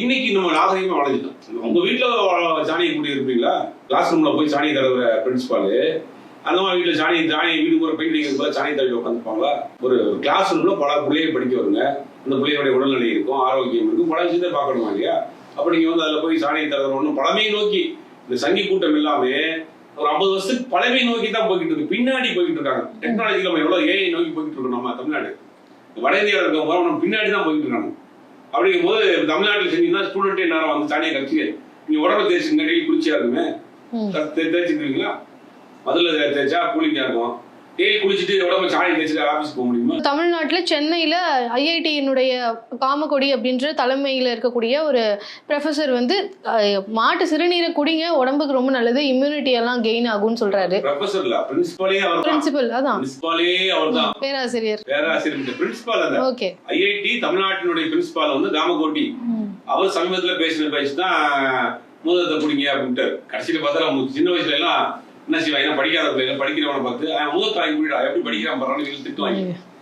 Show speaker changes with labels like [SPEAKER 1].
[SPEAKER 1] இன்னைக்கு நம்ம நாகரிகமா வளர்ந்துட்டோம் உங்க வீட்டுல சாணியை கூட்டி இருப்பீங்களா? கிளாஸ் ரூம்ல போய் சாணியை தடவுற பிரின்சிபால் அந்த மாதிரி வீட்டுல சாணி ஜானியை வீடு போற பெயிண்டிங் அடிக்கிறது சாணி தடவி உட்காந்துப்பாங்களா? ஒரு கிளாஸ் ரூம்ல பல பிள்ளையை படிக்க வருங்க. அந்த பிள்ளையோட உடல்நிலை இருக்கும் ஆரோக்கியம் இருக்கும் பல விஷயத்தை பார்க்கணுமா இல்லையா? அப்ப நீங்க வந்து அதுல போய் சாணியை தடவை ஒன்றும் பழமையை நோக்கி இந்த சங்கி கூட்டம் எல்லாமே ஒரு ஐம்பது வருஷத்துக்கு பழமையை நோக்கி தான் போய்கிட்டு இருக்கு. பின்னாடி போய்கிட்டு இருக்காங்க. டெக்னாலஜி நம்ம எவ்வளவு ஏஐ நோக்கி போய்கிட்டு இருக்கோம் நம்ம தமிழ்நாடு. வட இந்தியாவில் இருக்க போற நம்ம பின்னாடி தான் போய்கிட்டு இருக்காங்க. அப்படிங்கும் போது தமிழ்நாட்டில் செஞ்சீங்கன்னா ஸ்டூடெண்டே நேரம் வந்து சாணியை கட்சி நீங்க உடம்பு தேய்ச்சிங்க டெய்லி குளிச்சியா இருக்குமே
[SPEAKER 2] ம்.
[SPEAKER 1] தே- தேய்ச்சிருக்கீங்களா முதல்ல தேய்ச்சா கூலிங்கா இருக்கும். டெய்லி குளிச்சுட்டு உடம்பு சாணி தேய்ச்சிட்டு ஆபீஸ் போக முடியுமா?
[SPEAKER 2] தமிழ்நாட்டுல சென்னையில ஐஐடியினுடைய காமக்கொடி அப்படின்ற தலைமையில இருக்கக்கூடிய ஒரு ப்ரொஃபசர் வந்து மாட்டு சிறுநீரை குடிங்க உடம்புக்கு ரொம்ப நல்லது இம்யூனிட்டி எல்லாம் கெயின் ஆகும்னு சொல்றாரு.
[SPEAKER 1] ப்ரொஃபசர் இல்ல பிரின்சிபாலே அவர்
[SPEAKER 2] பிரின்சிபல் அதான்.
[SPEAKER 1] பிரின்சிபாலே அவர் தான்
[SPEAKER 2] பேராசிரியர்.
[SPEAKER 1] பேராசிரியர் பிரின்சிபால் அந்த
[SPEAKER 2] ஓகே.
[SPEAKER 1] ஐஐடி தமிழ்நாட்டினுடைய பிரின்சிபால் வந்து காமகோட்டி அவர் சமீபத்துல பேசின பேச்சு தான் மூதத்தை குடிங்க அப்படின்ட்டு கடைசியில பார்த்தா சின்ன வயசுல எல்லாம் என்ன செய்வாங்க படிக்காத பிள்ளைங்க படிக்கிறவனை பார்த்து அவன் மூதத்தை வாங்கி குடிடா எப்படி படிக்கிறான் பாருன்னு திட்டுவாங்க.